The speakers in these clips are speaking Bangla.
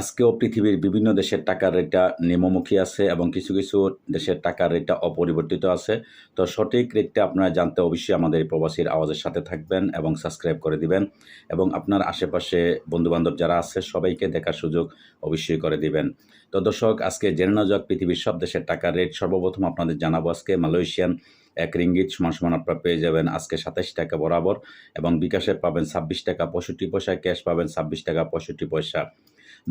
আজকেও পৃথিবীর বিভিন্ন দেশের টাকার রেটটা নিম্নমুখী আছে এবং কিছু কিছু দেশের টাকার রেটটা অপরিবর্তিত আছে। তো সঠিক রেটটা আপনারা জানতে অবশ্যই আমাদের প্রবাসীর আওয়াজের সাথে থাকবেন এবং সাবস্ক্রাইব করে দিবেন এবং আপনার আশেপাশে বন্ধুবান্ধব যারা আছে সবাইকে দেখার সুযোগ অবশ্যই করে দিবেন। তো দর্শক, আজকে জেনে নেওয়া যাক পৃথিবীর সব দেশের টাকার রেট। সর্বপ্রথম আপনাদের জানাব আজকে মালয়েশিয়ান এক রিঙ্গিত সমান সমান আপনারা পেয়ে যাবেন আজকে সাতাশ টাকা বরাবর এবং বিকাশে পাবেন ছাব্বিশ টাকা পঁয়ষট্টি পয়সা, ক্যাশ পাবেন ছাব্বিশ টাকা পঁয়ষট্টি পয়সা।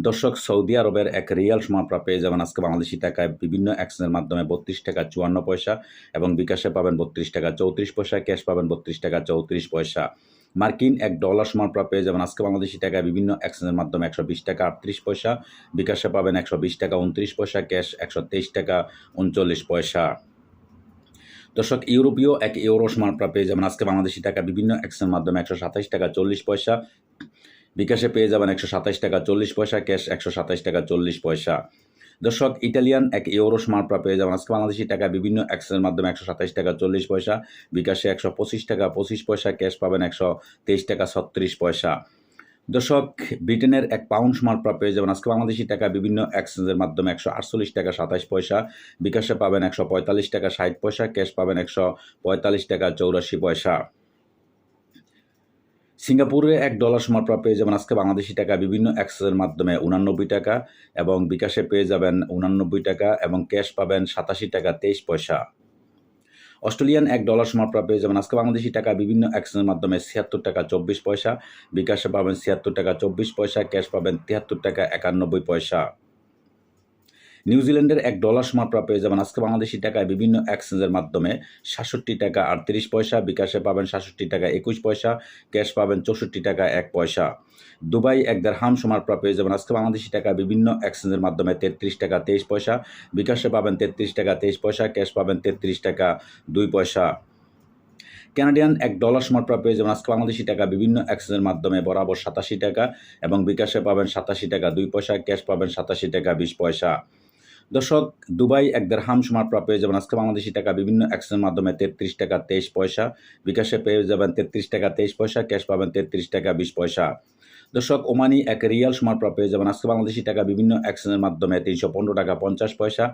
দর্শক, সৌদি আরবের এক রিয়াল সমান পেয়ে যাবেন আজকে বাংলাদেশি টাকায় বিভিন্ন অ্যাক্সেসের মাধ্যমে বত্রিশ টাকা চুয়ান্ন পয়সা এবং বিকাশে পাবেন বত্রিশ টাকা চৌত্রিশ পয়সা, ক্যাশ পাবেন বত্রিশ টাকা চৌত্রিশ পয়সা। মার্কিন এক ডলার সমান পেয়ে যাবেন আজকে বাংলাদেশি টাকায় বিভিন্ন অ্যাক্সেসের মাধ্যমে একশো বিশ টাকা আটত্রিশ পয়সা, বিকাশে পাবেন একশো বিশ টাকা উনত্রিশ পয়সা, ক্যাশ একশো তেইশ টাকা উনচল্লিশ পয়সা। দর্শক, ইউরোপীয় এক ইউরো সমান আপনারা পেয়ে যাবেন আজকে বাংলাদেশি টাকা বিভিন্ন অ্যাক্সের মাধ্যমে একশো সাতাশ টাকা চল্লিশ পয়সা বিকাশে পেয়ে যাবেন একশো সাতাশ টাকা চল্লিশ পয়সা, ক্যাশ একশো সাতাশ টাকা চল্লিশ পয়সা। দর্শক, ইটালিয়ান এক ইউরো সমান আপনারা পেয়ে যাবেন। আজকে বাংলাদেশি টাকা বিভিন্ন অ্যাক্সের মাধ্যমে একশো সাতাশ টাকা চল্লিশ পয়সা, বিকাশে একশো পঁচিশ টাকা পঁচিশ পয়সা, ক্যাশ পাবেন একশো তেইশ টাকা ছত্রিশ পয়সা। দর্শক, ব্রিটেনের এক পাউন্ড সমান আপনারা পেয়ে যাবেন। আজকে বাংলাদেশি টাকা বিভিন্ন এক্সচেঞ্জের মাধ্যমে একশো আটচল্লিশ টাকা সাতাশ পয়সা, বিকাশে পাবেন একশো পঁয়তাল্লিশ টাকা ষাট পয়সা, ক্যাশ পাবেন একশো পঁয়তাল্লিশ টাকা চৌরাশি পয়সা। সিঙ্গাপুরে এক ডলার সমান পেয়ে যাবেন আজকে বাংলাদেশি টাকা, বিভিন্ন অ্যাক্সেসের মাধ্যমে উনানব্বই টাকা এবং বিকাশে পেয়ে যাবেন উনানব্বই টাকা এবং ক্যাশ পাবেন সাতাশি টাকা তেইশ পয়সা। অস্ট্রেলিয়ান এক ডলার সমান পেয়ে যাবেন আজকে বাংলাদেশি টাকা, বিভিন্ন অ্যাক্সেসের মাধ্যমে ছিয়াত্তর টাকা চব্বিশ পয়সা, বিকাশে পাবেন ছিয়াত্তর টাকা চব্বিশ পয়সা ক্যাশ পাবেন তিয়াত্তর টাকা একানব্বই পয়সা। নিউজিল্যান্ডের এক ডলার সমান আপনারা পেয়ে যাবেন আজকে বাংলাদেশি টাকায় বিভিন্ন এক্সচেঞ্জের মাধ্যমে। সাতষট্টি টাকা আটত্রিশ পয়সা, বিকাশে পাবেন সাতষট্টি টাকা একুশ পয়সা, ক্যাশ পাবেন চৌষট্টি টাকা এক পয়সা। দুবাই এক হাম সমান আপনারা পেয়ে যাবেন আজকে বাংলাদেশি টাকা বিভিন্ন এক্সচেঞ্জের মাধ্যমে তেত্রিশ টাকা তেইশ পয়সা, বিকাশে পাবেন তেত্রিশ টাকা তেইশ পয়সা, ক্যাশ পাবেন তেত্রিশ টাকা দুই পয়সা। ক্যানাডিয়ান এক ডলার সমান আপনারা পেয়ে যাবেন আজকে বাংলাদেশি টাকা বিভিন্ন এক্সচেঞ্জের মাধ্যমে বরাবর সাতাশি টাকা এবং বিকাশে পাবেন সাতাশি টাকা দুই পয়সা, ক্যাশ পাবেন সাতাশি টাকা বিশ পয়সা। দর্শক, দুবাই এক দেড় হাম সমান আপনারা পেয়ে যাবেন আজকে বাংলাদেশি টাকা, বিভিন্ন অ্যাকশনের মাধ্যমে তেত্রিশ টাকা তেইশ পয়সা, বিকাশে পেয়ে যাবেন তেত্রিশ টাকা তেইশ পয়সা, ক্যাশ পাবেন তেত্রিশ টাকা বিশ পয়সা। দর্শক, ওমানি এক রিয়াল সমান প্রাপ্ত পেয়ে যাবেন আজকে বাংলাদেশি টাকা, বিভিন্ন অ্যাকশনের মাধ্যমে তিনশো পনেরো টাকা পঞ্চাশ পয়সা,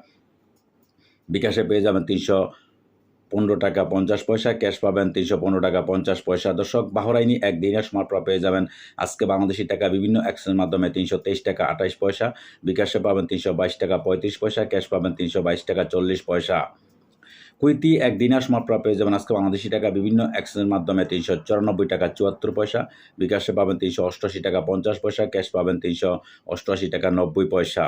বিকাশে পেয়ে যাবেন তিনশো পনেরো টাকা পঞ্চাশ পয়সা ক্যাশ পাবেন তিনশো পনেরো টাকা পঞ্চাশ পয়সা। দর্শক, বাহরাইনি এক দিনের সময় পেয়ে যাবেন। আজকে বাংলাদেশি টাকা বিভিন্ন এক্সচেঞ্জের মাধ্যমে তিনশো তেইশ টাকা আঠাইশ পয়সা, বিকাশে পাবেন তিনশো বাইশ টাকা পঁয়ত্রিশ পয়সা ক্যাশ পাবেন তিনশো বাইশ টাকা চল্লিশ পয়সা। কুইতি এক দিনার সময় পেয়ে যাবেন। আজকে বাংলাদেশি টাকা বিভিন্ন এক্সচেঞ্জের মাধ্যমে তিনশো চুরানব্বই টাকা চুয়াত্তর পয়সা, বিকাশে পাবেন তিনশো অষ্টআশি টাকা পঞ্চাশ পয়সা ক্যাশ পাবেন তিনশো অষ্টআশি টাকা নব্বই পয়সা।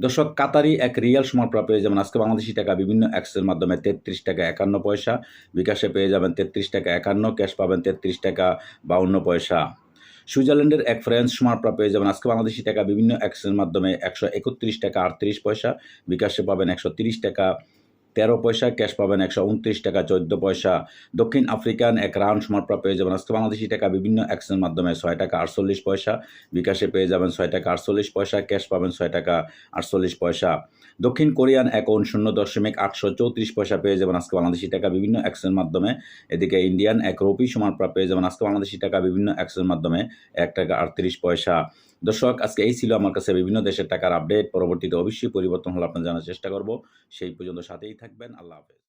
দর্শক, কাতারি এক রিয়াল সময় আপনারা পেয়ে যাবেন আজকে বাংলাদেশি টাকা। বিভিন্ন অ্যাক্সের মাধ্যমে তেত্রিশ টাকা একান্ন পয়সা। বিকাশে পেয়ে যাবেন তেত্রিশ টাকা একান্ন, ক্যাশ পাবেন তেত্রিশ টাকা বাউন্ন পয়সা। সুইজারল্যান্ডের এক ফ্রেন্স সময় আপনারা পেয়ে যাবেন আজকে বাংলাদেশি টাকা। বিভিন্ন অ্যাক্সের মাধ্যমে একশো একত্রিশ টাকা আটত্রিশ পয়সা। বিকাশে পাবেন একশো তিরিশ টাকা তেরো পয়সা, ক্যাশ পাবেন একশো উনত্রিশ টাকা, চোদ্দ পয়সা। দক্ষিণ আফ্রিকান এক রাউন্ড সময় পেয়ে যাবেন আজকে বাংলাদেশি টাকা, বিভিন্ন অ্যাক্সের মাধ্যমে ছয় টাকা আটচল্লিশ পয়সা। বিকাশে পেয়ে যাবেন ছয় টাকা আটচল্লিশ পয়সা, ক্যাশ পাবেন ছয় টাকা আটচল্লিশ পয়সা। দক্ষিণ কোরিয়ান অ্যাকাউন্ট শূন্য দশমিক আটশো চৌত্রিশ পয়সা পেয়ে যাবেন আজকে বাংলাদেশি টাকা, বিভিন্ন অ্যাক্সের মাধ্যমে। এদিকে ইন্ডিয়ান এক রুপি সমান পেয়ে যাবেন আজকে বাংলাদেশি টাকা, বিভিন্ন অ্যাক্সের মাধ্যমে এক টাকা আটত্রিশ পয়সা। দর্শক, আজকে এই ছিল আমার কাছে বিভিন্ন দেশের টাকার আপডেট পরবর্তীতে অবশ্যই পরিবর্তন হলে আপনার জানার চেষ্টা করব। সেই পর্যন্ত সাথেই থাকবেন। আল্লাহ হাফেজ।